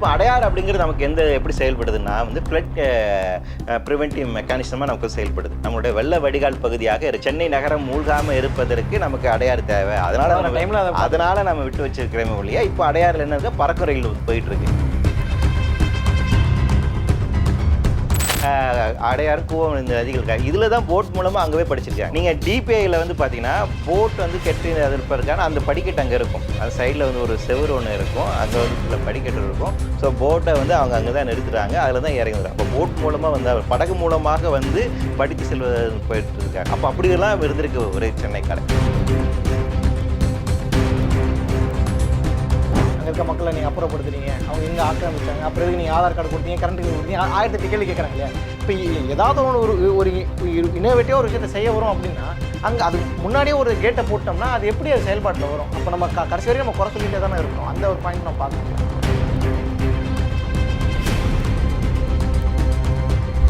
இப்போ அடையார் அப்படிங்கிறது நமக்கு எந்த எப்படி செயல்படுதுன்னா வந்து ஃப்ளட் ப்ரிவென்டிவ் மெக்கானிசமாக நமக்கு செயல்படுது. நம்மளுடைய வெள்ள வடிகால் பகுதியாக. சென்னை நகரம் மூழ்காமல் இருப்பதற்கு நமக்கு அடையாறு தேவை. அதனால டைம்ல அதை அதனால நம்ம விட்டு வச்சிருக்கிறோமே ஒழிய இப்போ அடையாறுல என்ன இருக்கு? பறக்க ரயில் போயிட்டு இருக்கு. அடையார் கூவம் இந்த நதிகள் இதில் தான் போட் மூலமாக அங்கே போய் படிச்சிருக்காங்க நீங்கள் டிபிஐயில் வந்து பார்த்தீங்கன்னா போட் வந்து கெட்டு அது இருப்பதற்கான அந்த படிக்கட்டு அங்கே இருக்கும். அந்த சைடில் வந்து ஒரு செவுரு ஒன்று இருக்கும். அங்கே வந்து சில படிக்கட்டு இருக்கும். ஸோ போட்டை வந்து அவங்க அங்கே தான் நிறுத்துறாங்க. அதில் தான் இறங்கி அப்போ போட் மூலமாக வந்து அவர் படகு மூலமாக வந்து படித்து செல்வது போயிட்டு இருக்காங்க. அப்போ அப்படியெல்லாம் இருந்திருக்கு ஒரு சென்னை கடை இருக்க மக்களை நீங்கள் அப்புறப்படுத்துறீங்க. அவங்க எங்கே ஆக்கிரமிச்சாங்க? அப்புறம் எதுக்கு நீங்கள் ஆதார் கார்டு கொடுத்தீங்க? கரண்ட் பில் கொடுத்தீங்க? ஆயிரத்தி கேள்வி கேட்குறாங்க இல்லையா? இப்போ ஏதாவது ஒன்று ஒரு ஒரு இன்னோவேட்டிவாக ஒரு விஷயத்தை செய்ய வரும் அப்படின்னா அங்கே அது முன்னாடியே ஒரு கேட்டை போட்டோம்னா அது எப்படி அது செயல்பாட்டில் வரும்? அப்போ நம்ம க- கடைசி வரைக்கும் நம்ம குறை சொல்லிட்டே தானே இருக்கோம். அந்த ஒரு பாயிண்ட் நம்ம பார்க்கணும்.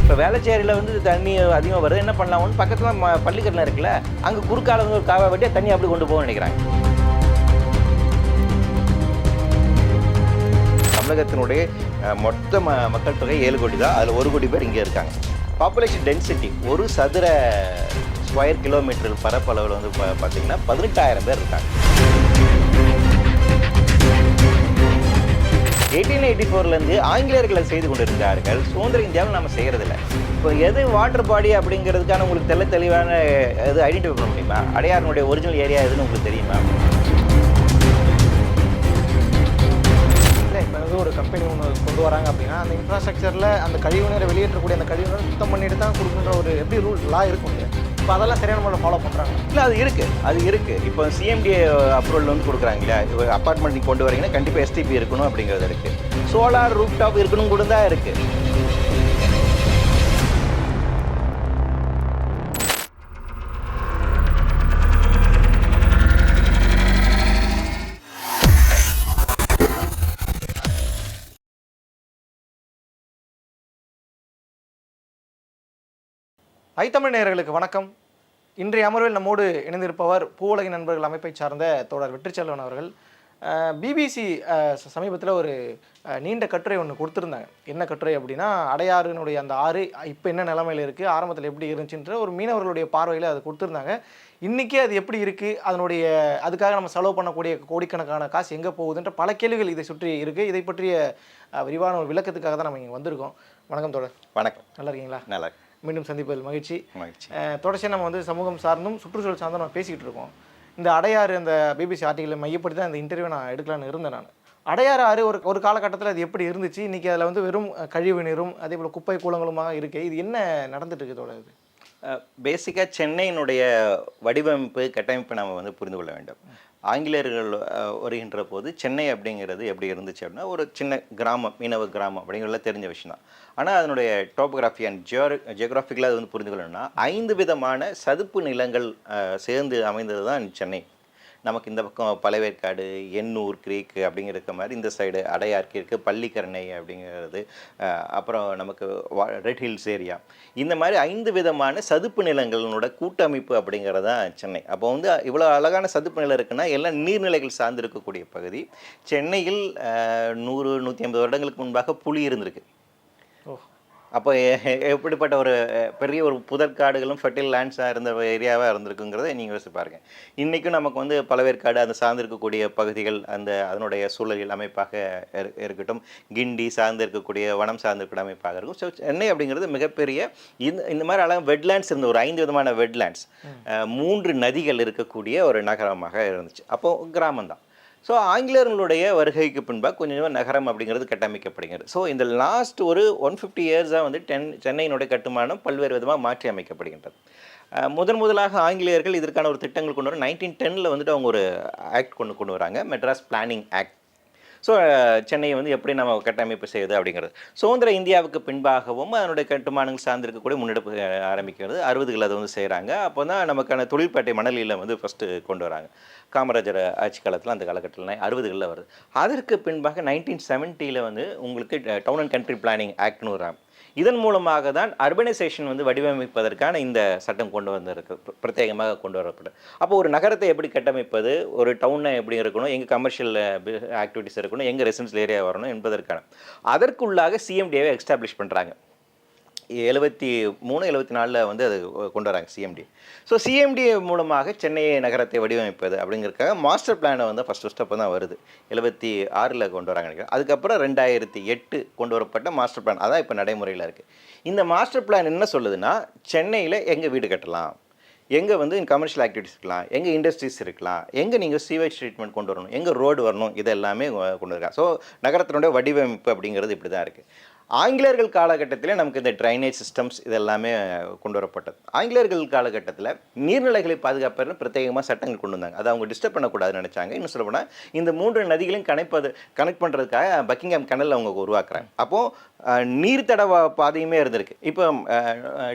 இப்போ வேளச்சேரியில் வந்து தண்ணி அதிகமாக வருது. என்ன பண்ணலாம்னு பக்கத்தில் ம பள்ளிக்கட்டில் இருக்குல்ல அங்கே குறுக்கால வந்து ஒரு காவா வெட்டியா தண்ணி அப்படி கொண்டு போக நினைக்கிறாங்க. தமிழகத்தினுடைய மொத்த ம மக்கள் தொகை ஏழு கோடி தான். அதில் ஒரு கோடி பேர் இங்கே இருக்காங்க. பாப்புலேஷன் டென்சிட்டி ஒரு சதுர ஸ்கொயர் கிலோமீட்டர் பரப்பளவில் வந்து பா- பார்த்தீங்கன்னா பதினெட்டாயிரம் பேர் இருக்காங்க. எயிட்டீன் எயிட்டி ஃபோர்லேருந்து ஆங்கிலேயர்களை செய்து கொண்டிருந்தார்கள் சுதந்திர இந்தியாவில் நம்ம செய்கிறதில்ல இப்போ எது வாட்டர் பாடி அப்படிங்கிறதுக்கான உங்களுக்கு தெள்ள தெளிவான இது ஐடென்டிஃபை பண்ண முடியுமா? அடையாறுனுடைய ஒரிஜினல் ஏரியா எதுன்னு உங்களுக்கு தெரியுமா? ஒரு கம்பெனி ஒன்று கொண்டு வராங்க அப்படின்னா அந்த இன்ஃப்ராஸ்ட்ரக்சரில் அந்த கழிவுநீரை வெளியேற்றக்கூடிய அந்த கழிவுநீரை சுத்தம் பண்ணிட்டு தான் கொடுக்குன்ற ஒரு எப்படி ரூல் லா இருக்கும் இப்போ அதெல்லாம் சரியான முறையில் ஃபாலோ பண்ணுறாங்க இல்லை அது இருக்குது அது இருக்குது இப்போ சிஎம்டிஏ அப்ரூவல் வந்து கொடுக்குறாங்க இல்லையா? அப்பார்ட்மெண்ட் கொண்டு வரீங்கன்னா கண்டிப்பாக எஸ்டிபி இருக்கணும் அப்படிங்கிறது இருக்குது சோலார் ரூப் டாப் இருக்கணும் கூட தான் இருக்குது ஐத்தமிழ் நேயர்களுக்கு வணக்கம். இன்றைய அமர்வில் நம்மோடு இணைந்திருப்பவர் பூவுலகின் நண்பர்கள் அமைப்பை சார்ந்த தோழர் வெற்றிச்செல்வன் அவர்கள். பிபிசி சமீபத்தில் ஒரு நீண்ட கட்டுரை ஒன்று கொடுத்துருந்தாங்க. என்ன கட்டுரை அப்படின்னா அடையாறுனுடைய அந்த ஆறு இப்போ என்ன நிலமையில இருக்குது ஆரம்பத்தில் எப்படி இருந்துச்சுன்ற ஒரு மீனவர்களுடைய பார்வையில் அது கொடுத்துருந்தாங்க. இன்றைக்கி அது எப்படி இருக்குது அதனுடைய அதுக்காக நம்ம செலவு பண்ணக்கூடிய கோடிக்கணக்கான காசு எங்கே போகுதுன்ற பல கேள்விகள் இதை சுற்றி இருக்குது இதை பற்றிய விரிவான ஒரு விளக்கத்துக்காக தான் நம்ம இங்கே வந்திருக்கோம். வணக்கம் தோழர். வணக்கம். நல்லா இருக்கீங்களா? நல்லா. மீண்டும் சந்திப்பதில் மகிழ்ச்சி. தொடர்ச்சியாக நம்ம வந்து சமூகம் சார்ந்தும் சுற்றுச்சூழல் சார்ந்தும் நம்ம பேசிக்கிட்டு இருக்கோம். இந்த அடையாறு அந்த பிபிசி ஆர்டிகளை மையப்படுத்தி தான் இந்த இன்டர்வியூ நான் எடுக்கலான்னு இருந்தேன் நான். அடையாறு ஆறு ஒரு ஒரு காலகட்டத்தில் அது எப்படி இருந்துச்சு? இன்றைக்கி அதில் வந்து வெறும் கழிவு நீரும் அதே போல் குப்பை கூலங்களுமாக இருக்கு. இது என்ன நடந்துட்டு இருக்கு தோழர் இது? பேசிக்காக சென்னையினுடைய வடிவமைப்பு கட்டமைப்பை நம்ம வந்து புரிந்து கொள்ள வேண்டும். ஆங்கிலேயர்கள் வருகின்ற போது சென்னை அப்படிங்கிறது எப்படி இருந்துச்சு அப்படின்னா ஒரு சின்ன கிராமம் மீனவ கிராமம் அப்படிங்கிறதுல தெரிஞ்ச விஷயம் தான். ஆனால் அதனுடைய டோபோகிராஃபி அண்ட் ஜியோ ஜியோகிராஃபிக்கலாக அது வந்து புரிந்து கொள்ளணும்னா ஐந்து விதமான சதுப்பு நிலங்கள் சேர்ந்து அமைந்தது தான் சென்னை. நமக்கு இந்த பக்கம் பழவேற்காடு எண்ணூர் கிரீக் அப்படிங்கிற மாதிரி இந்த சைடு அடையார்க்கு இருக்குது பள்ளிக்கரணை அப்படிங்கிறது அப்புறம் நமக்கு ரெட் ஹில்ஸ் ஏரியா இந்த மாதிரி ஐந்து விதமான சதுப்பு நிலங்களோட கூட்டமைப்பு அப்படிங்கிறது தான் சென்னை. அப்போ வந்து இவ்வளோ அழகான சதுப்பு நிலம் இருக்குன்னா எல்லாம் நீர்நிலைகள் சார்ந்து இருக்கக்கூடிய பகுதி. சென்னையில் நூறு நூற்றி ஐம்பது வருடங்களுக்கு முன்பாக புலி இருந்திருக்கு. அப்போ எப்படிப்பட்ட ஒரு பெரிய ஒரு புதற்காடுகளும் ஃபெர்டைல் லேண்ட்ஸாக இருந்த ஏரியாவாக இருந்திருக்குங்கிறத நீங்கள் யோசிச்சு பாருங்க. இன்றைக்கும் நமக்கு வந்து பழவேற்காடு அந்த சார்ந்து இருக்கக்கூடிய பகுதிகள் அந்த அதனுடைய சூழலில் அமைப்பாக இரு- இருக்கட்டும். கிண்டி சார்ந்து இருக்கக்கூடிய வனம் சார்ந்து இருக்கக்கூடிய அமைப்பாக இருக்கும். ஸோ சென்னை அப்படிங்கிறது மிகப்பெரிய இந்த இந்த மாதிரி அழகாக வெட்லேண்ட்ஸ் இருந்த ஒரு ஐந்து விதமான வெட்லேண்ட்ஸ் மூன்று நதிகள் இருக்கக்கூடிய ஒரு நகரமாக இருந்துச்சு. அப்போது கிராமம் தான் ஸோ ஆங்கிலேயர்களுடைய வருகைக்கு பின்பாக கொஞ்சம் கொஞ்சமாக நகரம் அப்படிங்கிறது கட்டமைக்கப்படுகிறது. ஸோ இந்த லாஸ்ட் ஒரு ஒன் ஃபிஃப்டி இயர்ஸாக வந்து டென் சென்னையினுடைய கட்டுமானம் பல்வேறு விதமாக மாற்றி அமைக்கப்படுகின்றது. முதன் முதலாக ஆங்கிலேயர்கள் இதற்கான ஒரு திட்டங்கள் கொண்டு வர நைன்டீன் டெனில் வந்துட்டு அவங்க ஒரு ஆக்ட் கொண்டு கொண்டு வராங்க. Madras planning act so uh, சென்னையை வந்து எப்படி நம்ம கட்டமைப்பு செய்யுது அப்படிங்கிறது. சுதந்திர இந்தியாவுக்கு பின்பாகவும் அதனுடைய கட்டுமானங்கள் சார்ந்திருக்கக்கூடிய முன்னெடுப்பு ஆரம்பிக்கிறது. அறுபதுகள் அதை வந்து செய்கிறாங்க அப்போ தான் நமக்கான தொழில்பேட்டை மணலியில் வந்து ஃபஸ்ட்டு கொண்டு வராங்க. காமராஜர் ஆட்சி காலத்தில் அந்த காலகட்டத்தில் அறுபதுகளில் வருது. அதற்கு பின்பாக நைன்டீன் செவன்ட்டியில் வந்து உங்களுக்கு டவுன் அண்ட் கண்ட்ரி பிளானிங் ஆக்ட்னு வராங்க இதன் மூலமாக தான் அர்பனைசேஷன் வந்து வடிவமைப்பதற்கான இந்த சட்டம் கொண்டு வந்திருக்கு. பிரத்யேகமாக கொண்டு வரப்படும் அப்போ ஒரு நகரத்தை எப்படி கட்டமைப்பது ஒரு டவுனை எப்படி இருக்கணும் எங்கே கமர்ஷியல் ஆக்டிவிட்டிஸ் இருக்கணும் எங்கே ரெசிடென்ஷியல் ஏரியா வரணும் என்பதற்கான. அதற்குள்ளாக சிஎம்டிஏவை எஸ்டாப்ளிஷ் பண்ணுறாங்க எழுபத்தி மூணு எழுபத்தி நாலில் வந்து அது கொண்டு வராங்க சிஎம்டி ஸோ சிஎம்டி மூலமாக சென்னை நகரத்தை வடிவமைப்பது அப்படிங்கிறதுக்காக மாஸ்டர் பிளானை வந்து ஃபஸ்ட்டு ஃபஸ்ட் அப்போ தான் வருது. எழுபத்தி ஆறில் கொண்டு வராங்க நினைக்கிறேன். அதுக்கப்புறம் ரெண்டாயிரத்தி எட்டு கொண்டு வரப்பட்ட மாஸ்டர் பிளான் அதான் இப்போ நடைமுறையில் இருக்குது இந்த மாஸ்டர் பிளான் என்ன சொல்லுதுன்னா சென்னையில் எங்கே வீடு கட்டலாம்? எங்கே வந்து கமர்ஷியல் ஆக்டிவிட்டிஸ் இருக்கலாம். எங்கே இண்டஸ்ட்ரீஸ் இருக்கலாம். எங்கே நீங்கள் சீவேஜ் ட்ரீட்மெண்ட் கொண்டு வரணும்? எங்கே ரோடு வரணும்? இது எல்லாமே கொண்டு இருக்காங்க ஸோ நகரத்தினுடைய வடிவமைப்பு அப்படிங்கிறது இப்படி தான் இருக்குது ஆங்கிலேயர்கள் காலகட்டத்திலே நமக்கு இந்த ட்ரைனேஜ் சிஸ்டம்ஸ் இதெல்லாமே கொண்டு வரப்பட்டது ஆங்கிலேயர்கள் காலகட்டத்தில் நீர்நிலைகளை பாதுகாப்பதுன்னு பிரத்யேகமாக சட்டங்கள் கொண்டு வந்தாங்க. அதை அவங்க டிஸ்டர்ப் பண்ணக்கூடாதுன்னு நினச்சாங்க. இன்னும் சொல்லப்போனால் இந்த மூன்று நதிகளையும் கணைப்பது கனெக்ட் பண்ணுறதுக்காக பக்கிங்ஹாம் கனல் அவங்க உருவாக்குறாங்க. அப்போது நீர் தடவ பாதையுமே இருந்திருக்கு. இப்போ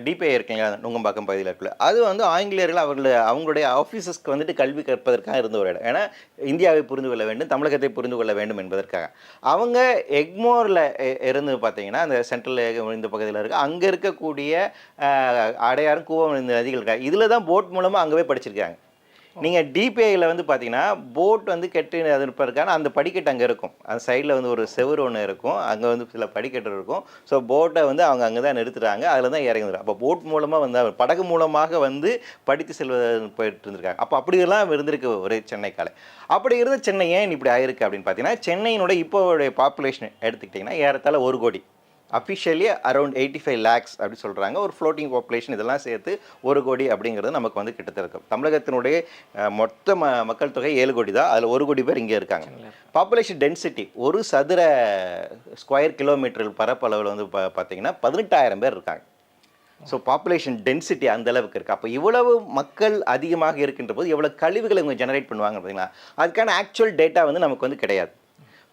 டிபிஐ இருக்குங்க நுங்கம்பாக்கம் பகுதியில் இருக்குல்ல. அது வந்து ஆங்கிலேயர்கள் அவர்கள் அவங்களுடைய ஆஃபீஸஸ்க்கு வந்துட்டு கல்வி கற்பதற்காக இருந்த ஒரு இடம். ஏன்னா இந்தியாவை புரிந்து கொள்ள வேண்டும் தமிழகத்தை புரிந்து கொள்ள வேண்டும் என்பதற்காக. அவங்க எக்மோரில் இருந்து பார்த்தீங்கன்னா அந்த சென்ட்ரல் இந்த பகுதியில் இருக்க. அங்கே இருக்கக்கூடிய அடையாறும் கூவம் இந்த நதிகள் இருக்காங்க இதில் தான் போட் மூலமாக அங்கவே படிச்சிருக்காங்க. நீங்கள் டிபிஐயில் வந்து பார்த்தீங்கன்னா போட் வந்து கெட்டு அது இருப்பதற்கான அந்த படிக்கட்டு அங்கே இருக்கும். அந்த சைடில் வந்து ஒரு செவுரு ஒன்று இருக்கும். அங்கே வந்து சில படிக்கட்டு இருக்கும். ஸோ போட்டை வந்து அவங்க அங்கே தான் நிறுத்துறாங்க. அதில் தான் இறங்குறாங்க அப்போ போட் மூலமாக வந்து படகு மூலமாக வந்து படித்து செல்வது போயிட்டு இருந்திருக்காங்க. அப்போ அப்படியெல்லாம் இருந்திருக்கு ஒரு சென்னை காலை. அப்படி இருந்த சென்னை ஏன் இப்படி ஆயிருக்கு அப்படின்னு பார்த்தீங்கன்னா சென்னையினுடைய இப்போடைய பாப்புலேஷன் எடுத்துக்கிட்டிங்கன்னா ஏறத்தாழ ஒரு கோடி. Officially around eighty five lakhs அப்படி சொல்கிறாங்க ஒரு ஃப்ளோட்டிங் பாப்புலேஷன் இதெல்லாம் சேர்த்து ஒரு கோடி அப்படிங்கிறது நமக்கு வந்து கிட்டத்தட்ட இருக்கும் தமிழகத்தினுடைய மொத்த ம மக்கள் தொகை ஏழு கோடி தான் அதில் ஒரு கோடி பேர் இங்கே இருக்காங்க. பாப்புலேஷன் டென்சிட்டி ஒரு சதுர ஸ்கொயர் கிலோமீட்டர் பரப்பளவில் வந்து பா பார்த்தீங்கன்னா பதினெட்டாயிரம் பேர் இருக்காங்க. ஸோ பாப்புலேஷன் டென்சிட்டி அந்த அளவுக்கு இருக்குது அப்போ இவ்வளவு மக்கள் அதிகமாக இருக்கின்ற போது எவ்வளோ கழிவுகளை இவங்க ஜெனரேட் பண்ணுவாங்க பார்த்தீங்களா அதுக்கான ஆக்சுவல் டேட்டா வந்து நமக்கு வந்து கிடையாது.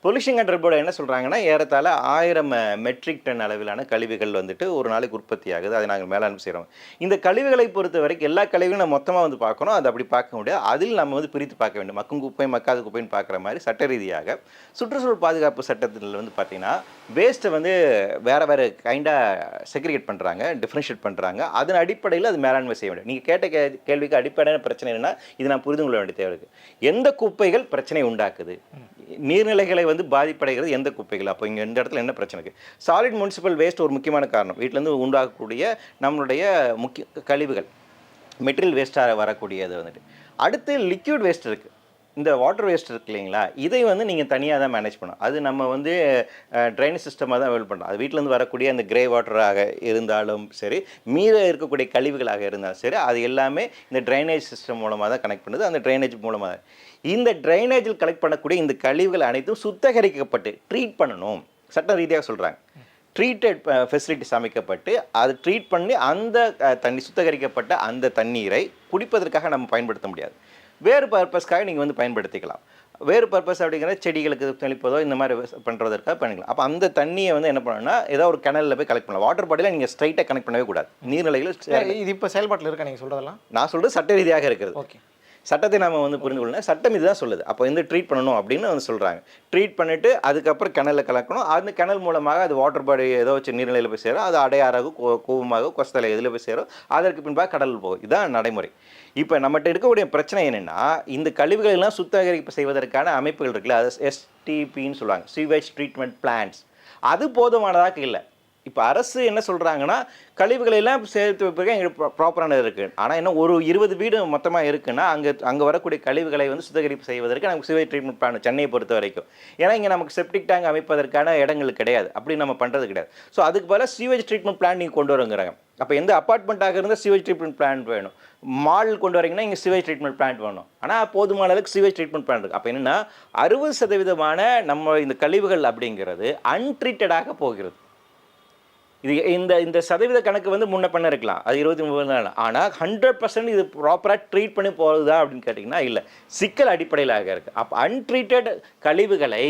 பொல்யூஷன் கண்ட்ரோல் போர்டு என்ன சொல்கிறாங்கன்னா ஏறத்தாழ ஆயிரம் மெட்ரிக் டன் அளவிலான கழிவுகள் வந்துட்டு ஒரு நாளைக்கு உற்பத்தி ஆகுது. அதை நாங்கள் மேலாண்மை செய்கிறோம் இந்த கழிவுகளை பொறுத்த வரைக்கும் எல்லா கழிவுகளும் நம்ம மொத்தமாக வந்து பார்க்கணும். அது அப்படி பார்க்க முடியாது. அதில் நம்ம வந்து பிரித்து பார்க்க வேண்டும். மக்கும் குப்பை மக்காத குப்பைன்னு பார்க்குற மாதிரி சட்ட ரீதியாக சுற்றுச்சூழல் பாதுகாப்பு சட்டத்தில் வந்து பார்த்திங்கன்னா வேஸ்ட்டை வந்து வேறு வேறு கைண்டாக செக்ரிகேட் பண்ணுறாங்க டிஃப்ரென்ஷியேட் பண்ணுறாங்க அதன் அடிப்படையில் அது மேலாண்மை செய்ய வேண்டும். நீங்கள் கேட்ட கே கேள்விக்கு அடிப்படையான பிரச்சனை என்னென்னா இது நான் புரிந்து கொள்ள வேண்டிய தேவை இருக்குது எந்த குப்பைகள் பிரச்சனை உண்டாக்குது? நீர்நிலைகளை வந்து பாதிப்படைகிறது எந்த குப்பைகள்? அப்போ இங்கே இந்த இடத்துல என்ன பிரச்சனை இருக்குது சாலிட் முனிசிபல் வேஸ்ட் ஒரு முக்கியமான காரணம். வீட்டிலேருந்து உண்டாகக்கூடிய நம்மளுடைய முக்கிய கழிவுகள். மெட்டீரியல் வேஸ்ட்டாக வரக்கூடியது வந்துட்டு. அடுத்து லிக்யூட் வேஸ்ட் இருக்குது இந்த வாட்டர் வேஸ்ட் இருக்கு இல்லைங்களா? இதை வந்து நீங்கள் தனியாக தான் மேனேஜ் பண்ணணும். அது நம்ம வந்து ட்ரைனேஜ் சிஸ்டமாக தான் அவைல் பண்ணலாம் அது வீட்டிலேருந்து வரக்கூடிய அந்த கிரே வாட்டராக இருந்தாலும் சரி மீத இருக்கக்கூடிய கழிவுகளாக இருந்தாலும் சரி அது எல்லாமே இந்த ட்ரைனேஜ் சிஸ்டம் மூலமாக தான் கனெக்ட் பண்ணுது. அந்த ட்ரைனேஜ் மூலமாக இந்த ட்ரைனேஜில் கலெக்ட் பண்ணக்கூடிய இந்த கழிவுகள் அனைத்தும் சுத்தகரிக்கப்பட்டு ட்ரீட் பண்ணணும். சட்ட ரீதியாக சொல்கிறாங்க ட்ரீட்டட் ஃபெசிலிட்டிஸ் அமைக்கப்பட்டு அது ட்ரீட் பண்ணி அந்த தண்ணி சுத்தகரிக்கப்பட்ட அந்த தண்ணீரை குடிப்பதற்காக நம்ம பயன்படுத்த முடியாது. வேறு பர்பஸ்க்காக நீங்கள் வந்து பயன்படுத்திக்கலாம். வேறு பர்பஸ் அப்படிங்கிற செடிகளுக்கு தெளிப்பதோ இந்த மாதிரி பண்ணுறதற்காக பண்ணிக்கலாம். அப்போ அந்த தண்ணியை வந்து என்ன பண்ணணும்னா ஏதோ ஒரு கிணல்ல போய் கலெக்ட் பண்ணலாம். வாட்டர் பாடியில் நீங்கள் ஸ்ட்ரைட்டாக கனெக்ட் பண்ணவே கூடாது. நீர்நிலைகள் இது இப்போ செயல்பாட்டில் இருக்கா நீங்கள் சொல்கிறதெல்லாம் நான் சொல்கிறது சட்ட ரீதியாக இருக்கிறது. ஓகே. சட்டத்தை நாம் வந்து புரிந்து கொள்ளணும் சட்டம் இதுதான் சொல்லுது. அப்போ வந்து ட்ரீட் பண்ணணும் அப்படின்னு வந்து சொல்கிறாங்க ட்ரீட் பண்ணிவிட்டு அதுக்கப்புறம் கிணல கலக்கணும். அந்த கிணல் மூலமாக அது வாட்டர் பாடி ஏதோ வச்சு நீர்நிலையில் போய் சேரும். அது அடையாறாக கோ கூவமாக கொஸ்தலை எதில் போய் சேரும். அதற்கு பின்பாக கடல் போகும். இதுதான் நடைமுறை. இப்போ நம்மகிட்ட இருக்கக்கூடிய பிரச்சனை என்னென்னா இந்த கழிவுகள் எல்லாம் சுத்திகரிப்பு செய்வதற்கான அமைப்புகள் இருக்குல்ல. அது எஸ்டிபின்னு சொல்லுவாங்க. சீவேஜ் ட்ரீட்மெண்ட் பிளான்ஸ் அது போதுமானதாக இல்லை. இப்போ அரசு என்ன சொல்கிறாங்கன்னா கழிவுகளை எல்லாம் சேர்த்து வைப்பதற்கு எங்களுக்கு ப்ராப்பரான இருக்குது ஆனால் இன்னும் ஒரு இருபது வீடு மொத்தமாக இருக்குன்னா அங்கே அங்கே வரக்கூடிய கழிவுகளை வந்து சுத்திகரிப்பு செய்வதற்கு நமக்கு சிவை ட்ரீட்மெண்ட் பிளான் சென்னையை பொறுத்த வரைக்கும். ஏன்னா இங்கே நமக்கு செப்டிக் டேங்க் அமைப்பதற்கான இடங்கள் கிடையாது. அப்படி நம்ம பண்ணுறது கிடையாது. ஸோ அதுக்கு பதிலாக சீவேஜ் ட்ரீட்மெண்ட் பிளான் நீங்கள் கொண்டு வரங்கிறாங்க. அப்போ எந்த அப்பார்ட்மெண்ட்டாக இருந்தால் சிவேஜ் ட்ரீட்மெண்ட் பிளான் வேணும். மால் கொண்டு வரீங்கன்னா இங்கே சிவேஜ் ட்ரீட்மெண்ட் பிளான்ட் வேணும். ஆனால் போதுமான அளவுக்கு சிவேஜ் ட்ரீட்மெண்ட் பிளான் இருக்குது அப்போ என்னென்னா அறுபது சதவீதமான நம்ம இந்த கழிவுகள் அப்படிங்கிறது அன்ட்ரீட்டடாக போகிறது. இது இந்த இந்த சதவீத கணக்கு வந்து முன்ன பண்ண இருக்கலாம் அது இருபத்தி மூணு நாள். ஆனால் ஹண்ட்ரட் பர்சன்ட் இது ப்ராப்பராக ட்ரீட் பண்ணி போகுதா அப்படின்னு கேட்டிங்கன்னா இல்லை. சிக்கல் அடிப்படையிலாக இருக்குது அப்போ அன்ட்ரீட்டட் கழிவுகளை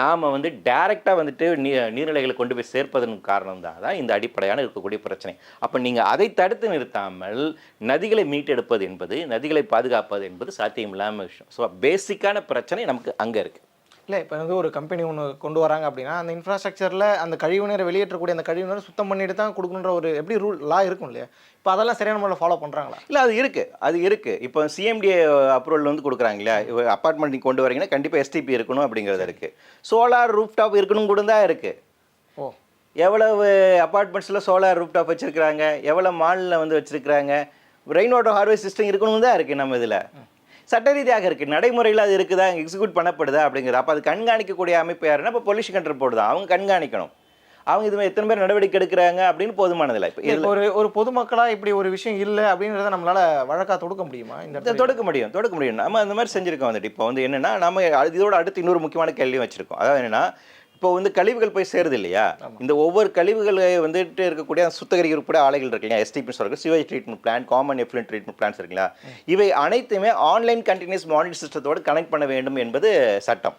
நாம் வந்து டைரெக்டாக வந்துட்டு நீ நீர்நிலைகளை கொண்டு போய் சேர்ப்பதன் காரணம் தான் தான் இந்த அடிப்படையான இருக்கக்கூடிய பிரச்சனை. அப்போ நீங்கள் அதை தடுத்து நிறுத்தாமல் நதிகளை மீட்டெடுப்பது என்பது நதிகளை பாதுகாப்பது என்பது சாத்தியமில்லாமல் விஷயம். ஸோ பேசிக்கான பிரச்சனை நமக்கு அங்கே இருக்குது இல்லை இப்போ வந்து ஒரு கம்பெனி ஒன்று கொண்டு வராங்க அப்படின்னா அந்த இன்ஃப்ராஸ்ட்ரக்சரில் அந்த கழிவுநீரை வெளியேற்றக்கூடிய அந்த கழிவுநீரை சுத்தம் பண்ணிட்டு தான் கொடுக்கணுன்ற ஒரு எப்படி ரூல் லா இருக்கும் இல்லையா? இப்போ அதெல்லாம் சரியான முறையில் ஃபாலோ பண்ணுறாங்களா இல்லை அது இருக்குது அது இருக்குது இப்போ சிஎம்டிஏ அப்ரூவல் வந்து கொடுக்குறாங்க இல்லையா? அப்பார்ட்மெண்ட் நீங்கள் கொண்டு வரீங்கன்னா கண்டிப்பாக எஸ்டிபி இருக்கணும் அப்படிங்கிறது இருக்குது சோலார் ரூஃப் டாப் இருக்கணும் கூட தான் இருக்குது ஓ. எவ்வளவு அப்பார்ட்மெண்ட்ஸில் சோலார் ரூஃப் டாப் வச்சுருக்கிறாங்க? எவ்வளோ மாலில் வந்து வச்சுருக்கிறாங்க? ரெயின் வாட்டர் ஹார்வெஸ்ட் சிஸ்டம் இருக்கணும் தான் இருக்குது நம்ம இதில். சட்ட ரீதியாக இருக்குது நடைமுறையில் அது இருக்குதா? எக்ஸிக்யூட் பண்ணப்படுதா? அப்படிங்கிறது. அப்போ அது கண்காணிக்கக்கூடிய அமைப்பு யாருன்னா இப்போ பொல்யூஷன் கண்ட்ரோல் போர்டு தான் அவங்க கண்காணிக்கணும். அவங்க இது மாதிரி எத்தனை பேர் நடவடிக்கை எடுக்கிறாங்க? அப்படின்னு போதுமானதில்லை. இப்போ ஒரு ஒரு பொதுமக்களா இப்படி ஒரு விஷயம் இல்லை அப்படின்றத நம்மளால வழக்கா தொடுக்க முடியுமா? இந்த? தொடுக்க முடியும். தொடுக்க முடியும். நம்ம அந்த மாதிரி செஞ்சுருக்கோம் வந்துட்டு. இப்போ வந்து என்னன்னா நம்ம இதோட அடுத்து இன்னொரு முக்கியமான கேள்வியும் வச்சிருக்கோம். அதாவது என்னன்னா இப்போ வந்து கழிவுகள் போய் சேருது இல்லையா? இந்த ஒவ்வொரு கழிவுகளை வந்துட்டு இருக்கக்கூடிய சுத்தகரிக்கக்கூடிய ஆலைகள் இருக்கு இல்லையா? எஸ்டிபின்னு சொல்றது sewage treatment plant common effluent treatment plants இருக்குல்ல இவை அனைத்துமே ஆன்லைன் கண்டினியூஸ் மானிட்டர் சிஸ்டத்தோடு கனெக்ட் பண்ண வேண்டும் என்பது சட்டம்.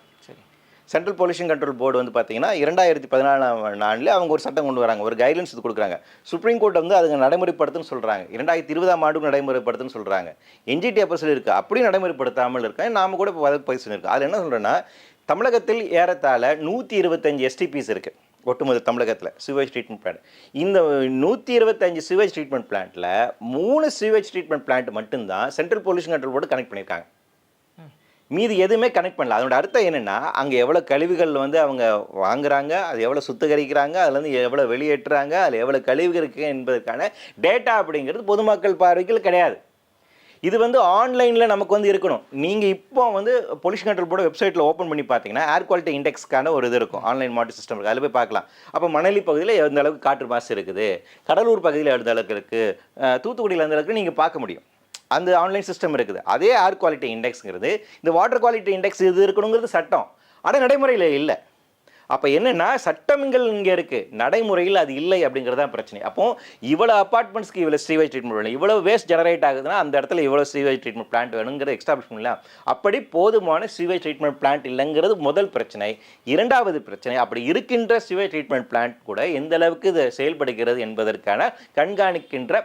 சென்ட்ரல் பொல்யூஷன் கண்ட்ரோல் போர்டு வந்து பார்த்தீங்கன்னா இரண்டாயிரத்தி பதினாலாம் ஆண்டில் அவங்க ஒரு சட்டம் கொண்டு வராங்க. ஒரு கைட்லைன்ஸ் இது கொடுக்குறாங்க. சுப்ரீம் கோர்ட் வந்து அதுங்க நடைமுறைப்படுத்துன்னு சொல்கிறாங்க இரண்டாயிரத்தி இருபதாம் ஆண்டுக்கு நடைமுறைப்படுத்துன்னு சொல்கிறாங்க என்ஜிடிஎஃப்எஸ்ல இருக்குது அப்படியும் நடைமுறைப்படுத்தாமல் இருக்கேன் நாம கூட இப்போ பதிவு இருக்கு அதில் என்ன சொல்கிறேன்னா தமிழகத்தில் ஏறத்தாழ நூற்றி இருபத்தஞ்சு எஸ்டிபிஸ் இருக்குது ஒட்டுமொத்த தமிழகத்தில் சிவேஜ் ட்ரீட்மெண்ட் பிளான்ட் இந்த நூற்றி இருபத்தஞ்சு சிவேஜ் ட்ரீட்மெண்ட் பிளான்ட்டில் மூணு சிவேஜ் ட்ரீட்மெண்ட் பிளான்ட் மட்டும்தான் central pollution control board connect பண்ணியிருக்காங்க. மீதி எதுவுமே கனெக்ட் பண்ணல. அதோட அர்த்தம் என்னென்னா அங்கே எவ்வளோ கழிவுகள் வந்து அவங்க வாங்குறாங்க அது எவ்வளோ சுத்திகரிக்கிறாங்க அதுலேருந்து எவ்வளோ வெளியேற்றுறாங்க அதில் எவ்வளோ கழிவுகள் இருக்குது என்பதற்கான டேட்டா அப்படிங்கிறது பொதுமக்கள் பார்வைகள் கிடையாது. இது வந்து ஆன்லைனில் நமக்கு வந்து இருக்கணும். நீங்கள் இப்போ வந்து பொல்யூஷன் கண்ட்ரோல் போர்டு வெப்சைட்டில் ஓப்பன் பண்ணி பார்த்தீங்கன்னா ஏர் குவாலிட்டி இண்டெக்ஸ்க்கான ஒரு இது இருக்கும். ஆன்லைன் மாட்டு சிஸ்டம் இருக்குது அதில் போய் பார்க்கலாம். அப்போ மணலி பகுதியில் எந்த அளவுக்கு காற்று மாசு இருக்குது? கடலூர் பகுதியில் எந்த அளவுக்கு இருக்குது தூத்துக்குடியில் எந்த அளவுக்கு நீங்கள் பார்க்க முடியும். அந்த ஆன்லைன் சிஸ்டம் இருக்குது. அதே ஏர் குவாலிட்டி இண்டெக்ஸ்ங்கிறது இந்த வாட்டர் குவாலிட்டி இண்டெக்ஸ் இது இருக்கணுங்கிறது சட்டம். ஆனால் நடைமுறையில் இல்லை. அப்போ என்னன்னா சட்டங்கள் இங்கே இருக்குது நடைமுறையில் அது இல்லை அப்படிங்கிறது தான் பிரச்சனை. அப்போ இவ்வளோ அப்பார்ட்மெண்ட்ஸ்க்கு இவ்வளோ சீவேஜ் ட்ரீட்மெண்ட் வேணும் இவ்வளோ வேஸ்ட் ஜெனரேட் ஆகுதுன்னா அந்த இடத்துல இவ்வளோ சீவேஜ் ட்ரீட்மெண்ட் பிளான்ட் வேணுங்கிற எக்ஸ்டாப்ளிஷ் பண்ணலாம் அப்படி போதுமான சீவேஜ் ட்ரீட்மெண்ட் பிளான்ட் இல்லைங்கிறது முதல் பிரச்சனை. இரண்டாவது பிரச்சனை அப்படி இருக்கின்ற சீவேஜ் ட்ரீட்மெண்ட் பிளான்ட் கூட எந்த அளவுக்கு இது செயல்படுகிறது என்பதற்கான கண்காணிக்கின்ற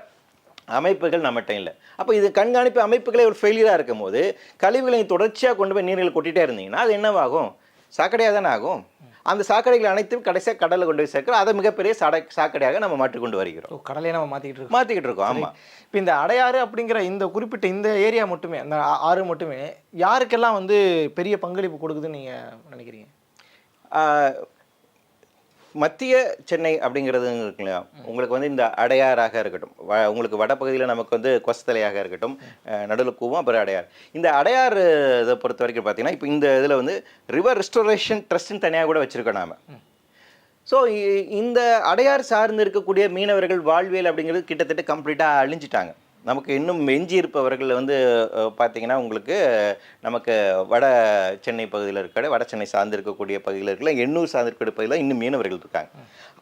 அமைப்புகள் நம்மகிட்ட இல்லை. அப்போ இது கண்காணிப்பு அமைப்புகளே ஒரு ஃபெயிலியராக இருக்கும் போது கழிவுகளை தொடர்ச்சியாக கொண்டு போய் நீரில் கொட்டிகிட்டே இருந்தீங்கன்னா அது என்னவாகும்? சாக்கடையாக தானே ஆகும்? அந்த சாக்கடைகள் அனைத்தும் கடைசியாக கடலில் கொண்டு போய் சேர்க்கிறோம் அதை மிகப்பெரிய சாடை சாக்கடையாக நம்ம மாற்றிக்கொண்டு வருகிறோம். ஓ கடலையே நம்ம மாத்திக்கிட்டு இருக்கோம். மாற்றிக்கிட்டு இருக்கோம் ஆமாம் இப்போ இந்த அடையாறு அப்படிங்கிற இந்த குறிப்பிட்ட இந்த ஏரியா மட்டுமே அந்த ஆறு மட்டுமே யாருக்கெல்லாம் வந்து பெரிய பங்களிப்பு கொடுக்குதுன்னு நீங்க நினைக்கிறீங்க? மத்திய சென்னை அப்படிங்கிறது இருக்கு இல்லையா? உங்களுக்கு வந்து இந்த அடையாறாக இருக்கட்டும். வ உங்களுக்கு வடபகுதியில் நமக்கு வந்து கொசத்தலையாக இருக்கட்டும் நடுவில் கூவும் அப்புறம் அடையார் இந்த அடையார் இதை பொறுத்த வரைக்கும் பார்த்தீங்கன்னா இப்போ இந்த இதில் வந்து ரிவர் ரெஸ்டோரேஷன் ட்ரஸ்ட்னு தனியாக கூட வச்சுருக்கோம் நாம. ஸோ இந்த அடையார் சார்ந்து இருக்கக்கூடிய மீனவர்கள் வாழ்வியல் அப்படிங்கிறது கிட்டத்தட்ட கம்ப்ளீட்டாக அழிஞ்சிட்டாங்க. நமக்கு இன்னும் எஞ்சி இருப்பவர்கள் வந்து பார்த்தீங்கன்னா உங்களுக்கு நமக்கு வட சென்னை பகுதியில் இருக்கிற வட சென்னை சார்ந்திருக்கக்கூடிய பகுதியில் இருக்கல எண்ணூர் சார்ந்திருக்கக்கூடிய பகுதியில் இன்னும் மீனவர்கள் இருக்காங்க.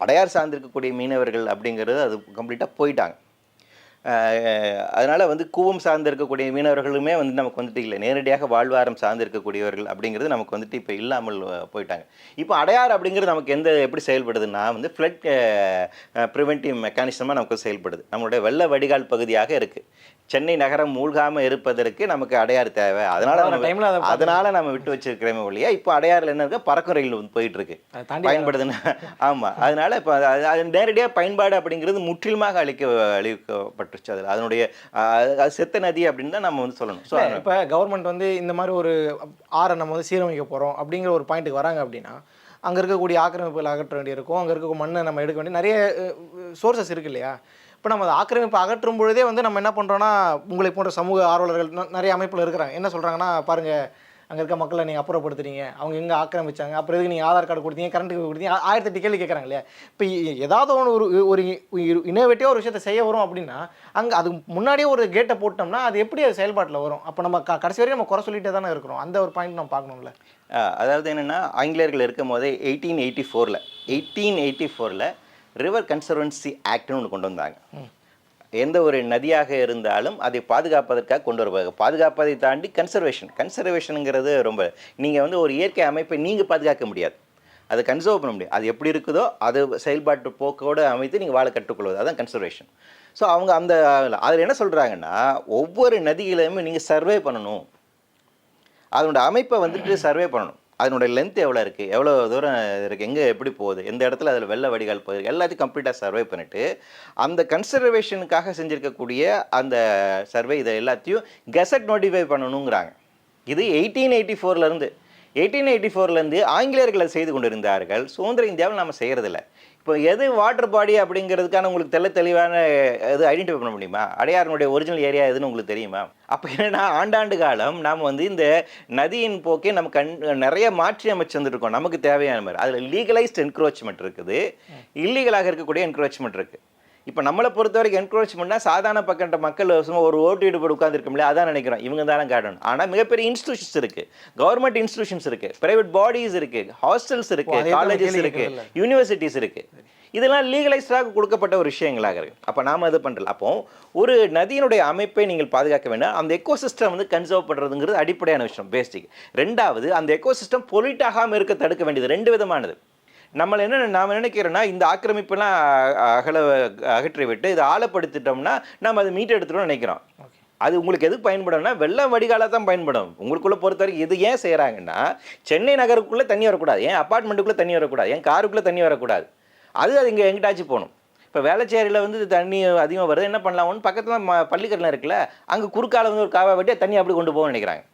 அடையார் சார்ந்து இருக்கக்கூடிய மீனவர்கள் அப்படிங்கிறது அது கம்ப்ளீட்டாக போயிட்டாங்க. அதனால் வந்து கூவம் சார்ந்து இருக்கக்கூடிய மீனவர்களுமே வந்து நமக்கு வந்துட்டு இல்லை. நேரடியாக வாழ்வாரம் சார்ந்து இருக்கக்கூடியவர்கள் அப்படிங்கிறது நமக்கு வந்துட்டு இப்போ இல்லாமல் போயிட்டாங்க. இப்போ அடையாறு அப்படிங்கிறது நமக்கு எந்த எப்படி செயல்படுதுன்னா வந்து ஃப்ளட் ப்ரிவென்டிவ் மெக்கானிசமாக நமக்கு செயல்படுது. நம்மளுடைய வெள்ள வடிகால் பகுதியாக இருக்குது சென்னை நகரம் மூழ்காமல் இருப்பதற்கு நமக்கு அடையார் தேவை. அதனால அதனால நம்ம விட்டு வச்சிருக்கிறோமே ஒழிய இப்போ அடையாறுல என்ன இருக்கு? பறக்கும் ரயில் வந்து போயிட்டு இருக்கு. பயன்படுதுன்னா ஆமா. அதனால இப்போ அது நேரடியாக பயன்பாடு அப்படிங்கிறது முற்றிலுமாக அழிக்க அழிக்கப்பட்டுருச்சு அதில். அதனுடைய அது செத்த நதி அப்படின்னு தான் நம்ம வந்து சொல்லணும். ஸோ இப்ப கவர்மெண்ட் வந்து இந்த மாதிரி ஒரு ஆறை நம்ம வந்து சீரமைக்க போறோம் அப்படிங்கிற ஒரு பாயிண்ட்டுக்கு வராங்க அப்படின்னா அங்க இருக்கக்கூடிய ஆக்கிரமிப்புகள் அகற்ற வேண்டியிருக்கும். அங்க இருக்க மண்ணை நம்ம எடுக்க வேண்டிய நிறைய சோர்சஸ் இருக்கு இல்லையா? இப்போ நம்ம அந்த ஆக்கிரமிப்பு அகற்றும் பொழுதே வந்து நம்ம என்ன பண்ணுறோன்னா உங்களை போன்ற சமூக ஆர்வலர்கள் நிறைய அமைப்பில் இருக்கிறாங்க. என்ன சொல்கிறாங்கன்னா பாருங்க அங்கே இருக்க மக்களை நீங்கள் அப்புறப்படுத்துறீங்க. அவங்க எங்கே ஆக்கிரமிச்சாங்க? அப்புறம் எதுக்கு நீங்கள் ஆதார் கார்டு கொடுத்தீங்க? கரண்ட் கொடுத்தீங்க? ஆயிரத்தி எட்டு கேள்வி கேட்குறாங்க இல்லையா? இப்போ ஏதாவது ஒன்று ஒரு ஒரு இனோவேட்டிவாக ஒரு விஷயத்தை செய்ய வரும் அப்படின்னா அங்கே அதுக்கு முன்னாடியே ஒரு கேட்டை போட்டோம்னா அது எப்படி அது செயல்பாட்டில் வரும்? அப்போ நம்ம க கடைசி வரையும் நம்ம குறை சொல்லிட்டே தானே இருக்கிறோம். அந்த ஒரு பாயிண்ட் நம்ம பார்க்கணும்ல. அதாவது என்னென்னா ஆங்கிலேயர்கள் இருக்கும் போதே எயிட்டீன் எயிட்டி ஃபோரில் எயிட்டீன் எயிட்டி ஃபோரில் ரிவர் கன்சர்வன்சி ஆக்ட்னு ஒன்று கொண்டு வந்தாங்க. எந்த ஒரு நதியாக இருந்தாலும் அதை பாதுகாப்பதற்காக கொண்டு வருவாங்க. பாதுகாப்பதை தாண்டி கன்சர்வேஷன் கன்சர்வேஷனுங்கிறது ரொம்ப நீங்கள் வந்து ஒரு இயற்கை அமைப்பை நீங்கள் பாதுகாக்க முடியாது. அதை கன்சர்வ் பண்ண முடியாது. அது எப்படி இருக்குதோ அது செயல்பாட்டு போக்கோடு அமைத்து நீங்கள் வாழை கற்றுக்கொள்வது. அதுதான் கன்சர்வேஷன் ஸோ அவங்க அந்த அதில் என்ன சொல்கிறாங்கன்னா ஒவ்வொரு நதிகளையுமே நீங்கள் சர்வே பண்ணணும். அதனோட அமைப்பை வந்துட்டு சர்வே பண்ணணும். அதனுடைய லென்த் எவ்வளோ இருக்குது எவ்வளோ தூரம் இருக்குது எங்கே எப்படி போகுது? எந்த இடத்துல அதில் வெள்ள வடிகால் போகுது? எல்லாத்தையும் கம்ப்ளீட்டாக சர்வே பண்ணிவிட்டு அந்த கன்சர்வேஷனுக்காக செஞ்சுருக்கக்கூடிய அந்த சர்வே இதை எல்லாத்தையும் கெசட் நோட்டிஃபை பண்ணணுங்கிறாங்க. இது எயிட்டீன் எயிட்டி ஃபோர்லேருந்து எயிட்டீன் எயிட்டி ஃபோர்லேருந்து ஆங்கிலேயர்கள் அதை செய்து கொண்டிருந்தார்கள். சுதந்திர இந்தியாவில் நம்ம செய்கிறதில்ல இப்போ எது வாட்டர் பாடி அப்படிங்கிறதுக்கான உங்களுக்கு தெள்ள தெளிவான இது ஐடென்டிஃபை பண்ண முடியுமா? அடையாறினுடைய ஒரிஜினல் ஏரியா எதுன்னு உங்களுக்கு தெரியுமா? அப்போ என்னன்னா ஆண்டாண்டு காலம் நாம் வந்து இந்த நதியின் போக்கே நம்ம கண் நிறைய மாற்றி அமைச்சு வந்துருக்கோம் நமக்கு தேவையான மாதிரி. அதில் லீகலைஸ்ட் என்க்ரோச்மெண்ட் இருக்குது. இல்லீகலாக இருக்கக்கூடிய என்க்ரோச்மெண்ட் இருக்குது இப்போ நம்மளை பொறுத்த வரைக்கும் என்கரேஜ்மெண்ட்னா சாதாரண பக்கன்ற மக்கள் சும்மா ஒரு ஓட்டு ஈடுபட்டு உட்காந்துருக்க முடியல அதான் நினைக்கிறோம். இவங்க தானே காட்டணும் ஆனால் மிகப்பெரிய இன்ஸ்டியூஷன்ஸ் இருக்கு. கவர்மெண்ட் இன்ஸ்டியூஷன்ஸ் இருக்கு. பிரைவேட் பாடிஸ் இருக்கு. ஹாஸ்டல்ஸ் இருக்கு. அதே தான் காலேஜஸ் கேள்வி இருக்கு. கேட்கறதில்ல. யூனிவர்சிட்டிஸ் இருக்கு. இதெல்லாம் லீகலைஸ்டாக கொடுக்கப்பட்ட ஒரு விஷயங்களாக இருக்கு அப்போ நாம இது பண்ணல அப்போ ஒரு நதியினுடைய அமைப்பை நீங்கள் பாதுகாக்க வேண்டும். அந்த எக்கோசிஸ்டம் வந்து கன்சர்வ் பண்ணுறதுங்கிறது அடிப்படையான விஷயம் பேசிக் ரெண்டாவது அந்த எக்கோசிஸ்டம் பொலிட் ஆகாமல் இருக்க தடுக்க வேண்டியது ரெண்டு விதமானது. நம்மள என்ன நாம நினைக்கிறோன்னா இந்த ஆக்கிரமிப்பெல்லாம் அகல அகற்றி விட்டு இதை ஆழப்படுத்திட்டோம்னா நம்ம அதை மீட்டு எடுத்துட்டோம்னு நினைக்கிறோம் அது உங்களுக்கு எது பயன்படும்னா வெள்ளம் வடிகால தான் பயன்படும். உங்களுக்குள்ள பொறுத்த வரைக்கும் இது ஏன் செய்கிறாங்கன்னா சென்னை நகருக்குள்ளே தண்ணி வரக்கூடாது. ஏன் அப்பார்ட்மெண்ட்டுக்குள்ளே தண்ணி வரக்கூடாது. ஏன் காருக்குள்ளே தண்ணி வரக்கூடாது. அது அது இங்கே எங்கிட்டாச்சும் போகணும். இப்போ வேளச்சேரியில் வந்து தண்ணி அதிகமாக வருது. என்ன பண்ணலாம்னு பக்கத்தில் ம பள்ளிக்கரணம் இருக்குல்ல அங்கே குறுக்கால வந்து ஒரு காவா வெட்டி தண்ணி அப்படி கொண்டு போகணும்னு நினைக்கிறாங்க.